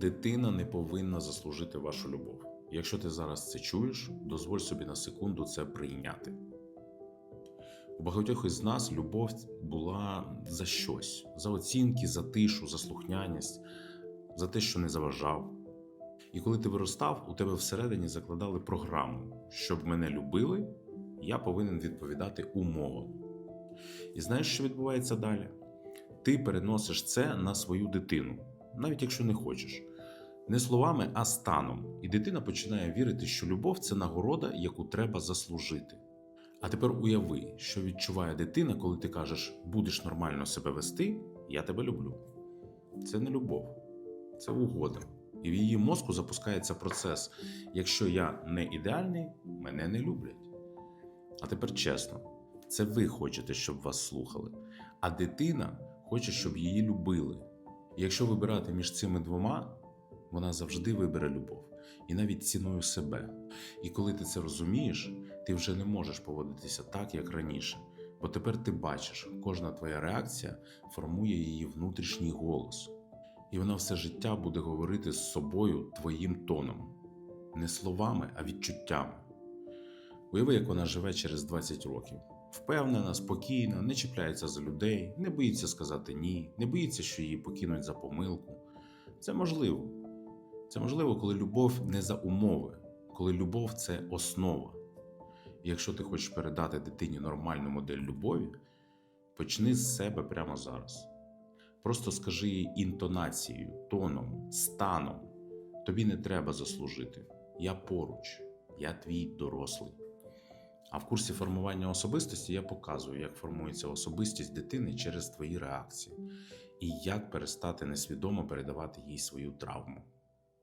Дитина не повинна заслужити вашу любов. Якщо ти зараз це чуєш, дозволь собі на секунду це прийняти. У багатьох із нас любов була за щось: за оцінки, за тишу, за слухняність, за те, що не заважав. І коли ти виростав, у тебе всередині закладали програму, щоб мене любили, я повинен відповідати умовам. І знаєш, що відбувається далі? Ти переносиш це на свою дитину, навіть якщо не хочеш. Не словами, а станом. І дитина починає вірити, що любов це нагорода, яку треба заслужити. А тепер уяви, що відчуває дитина, коли ти кажеш, будеш нормально себе вести, я тебе люблю. Це не любов, це угода. І в її мозку запускається процес: якщо я не ідеальний, мене не люблять. А тепер чесно, це ви хочете, щоб вас слухали, а дитина хоче, щоб її любили. І якщо вибирати між цими двома, вона завжди вибере любов і навіть ціною себе. І коли ти це розумієш, ти вже не можеш поводитися так, як раніше. Бо тепер ти бачиш, кожна твоя реакція формує її внутрішній голос. І вона все життя буде говорити з собою твоїм тоном, не словами, а відчуттями. Уяви, як вона живе через 20 років. Впевнена, спокійна, не чіпляється за людей, не боїться сказати ні, не боїться, що її покинуть за помилку. Це можливо. Це можливо, коли любов не за умови, коли любов це основа. І якщо ти хочеш передати дитині нормальну модель любові, почни з себе прямо зараз. Просто скажи їй інтонацією, тоном, станом. Тобі не треба заслужити. Я поруч, я твій дорослий. А в курсі формування особистості я показую, як формується особистість дитини через твої реакції і як перестати несвідомо передавати їй свою травму.